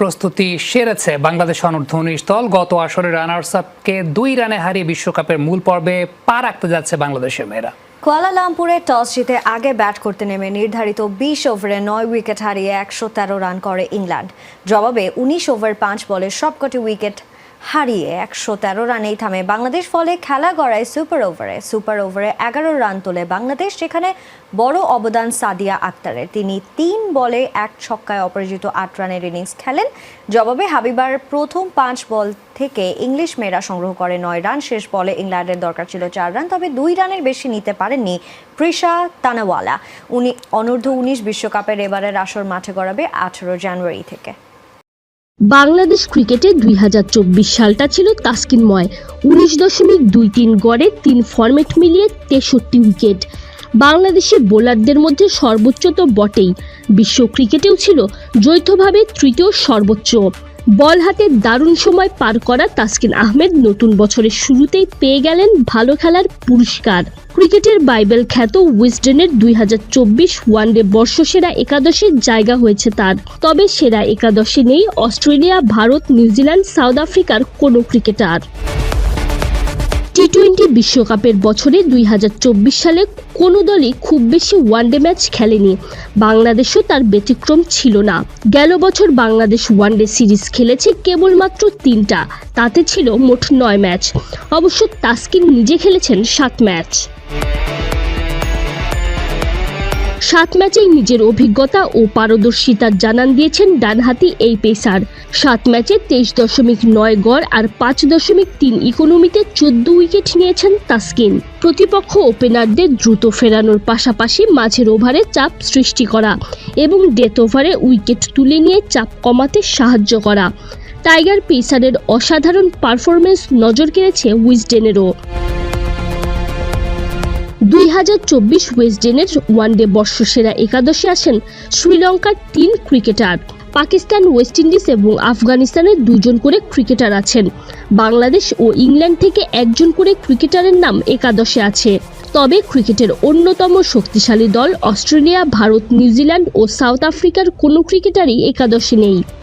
প্রস্তুতি সেরেছে বাংলাদেশ অনূর্ধ্ব উনিশ দল। গত আসরে রানার্স আপকে দুই রানে হারিয়ে বিশ্বকাপের মূল পর্বে পা রাখতে যাচ্ছে বাংলাদেশের মেয়েরা। কুয়ালালামপুরে টস জিতে আগে ব্যাট করতে নেমে নির্ধারিত বিশ ওভারে নয় উইকেট হারিয়ে একশো তেরো রান করে ইংল্যান্ড। জবাবে উনিশ ওভার পাঁচ বলে সবকটি উইকেট হারিয়ে একশো তেরো রানেই থামে বাংলাদেশ, ফলে খেলা গড়ায় সুপার ওভারে। সুপার ওভারে এগারো রান তোলে বাংলাদেশ, সেখানে বড় অবদান সাদিয়া আক্তারের। তিনি তিন বলে এক ছক্কায় অপরাজিত আট রানের ইনিংস খেলেন। জবাবে হাবিবার প্রথম পাঁচ বল থেকে ইংলিশ মেয়েরা সংগ্রহ করে নয় রান। শেষ বলে ইংল্যান্ডের দরকার ছিল চার রান, তবে দুই রানের বেশি নিতে পারেননি প্রিশা তানাওয়ালা। উনি অনূর্ধ্ব উনিশ বিশ্বকাপের এবারের আসর মাঠে গড়াবে আঠেরো জানুয়ারি থেকে। বাংলাদেশ ক্রিকেটে দুই হাজার চব্বিশ সালটা ছিল তাস্কিনময়। উনিশ দশমিক দুই তিন গড়ে তিন ফরম্যাট মিলিয়ে তেষট্টি উইকেট। বাংলাদেশের বোলারদের মধ্যে সর্বোচ্চ তো বটেই। বিশ্ব ক্রিকেটেও ছিল যৌথভাবে তৃতীয় সর্বোচ্চ। বল হাতে দারুণ সময় পার করা তাসকিন আহমেদ নতুন বছরের শুরুতেই পেয়ে গেলেন ভালো খেলার পুরস্কার। ক্রিকেটের বাইবেল খ্যাত উইজডেনের দুই হাজার চব্বিশ ওয়ানডে বর্ষসেরা একাদশের জায়গা হয়েছে তার। তবে সেরা একাদশে নেই অস্ট্রেলিয়া, ভারত নিউজিল্যান্ড সাউথ আফ্রিকার কোনো ক্রিকেটার। টি টোয়েন্টি বিশ্বকাপের বছরে দুই হাজার চব্বিশ সালে কোনো দলই খুব বেশি ওয়ানডে ম্যাচ খেলেনি। বাংলাদেশও তার ব্যতিক্রম ছিল না। গেল বছর বাংলাদেশ ওয়ানডে সিরিজ খেলেছে কেবলমাত্র তিনটা, তাতে ছিল মোট নয় ম্যাচ। অবশ্য তাস্কিন নিজে খেলেছেন সাত ম্যাচ। সাত ম্যাচেই নিজের অভিজ্ঞতা ও পারদর্শিতার জানান দিয়েছেন ডানহাতি এই পেসার। সাত ম্যাচে তেইশ দশমিক নয় গড় আর পাঁচ দশমিক তিন ইকোনমিতে চোদ্দ উইকেট নিয়েছেন তাসকিন। প্রতিপক্ষ ওপেনারদের দ্রুত ফেরানোর পাশাপাশি মাঝের ওভারে চাপ সৃষ্টি করা এবং ডেথ ওভারে উইকেট তুলে নিয়ে চাপ কমাতে সাহায্য করা। টাইগার পেসারের অসাধারণ পারফরমেন্স নজর কেড়েছে উইজডেনেরও। দুই হাজার চব্বিশ ওয়েস্টডেনের ওয়ানডে বর্ষসেরা একাদশে আসেন শ্রীলঙ্কার তিন ক্রিকেটার। পাকিস্তান, ওয়েস্ট ইন্ডিজ এবং আফগানিস্তানের দুজন করে ক্রিকেটার আছেন। বাংলাদেশ ও ইংল্যান্ড থেকে একজন করে ক্রিকেটারের নাম একাদশে আছে। তবে ক্রিকেটের অন্যতম শক্তিশালী দল অস্ট্রেলিয়া, ভারত, নিউজিল্যান্ড ও সাউথ আফ্রিকার কোনো ক্রিকেটারই একাদশে নেই।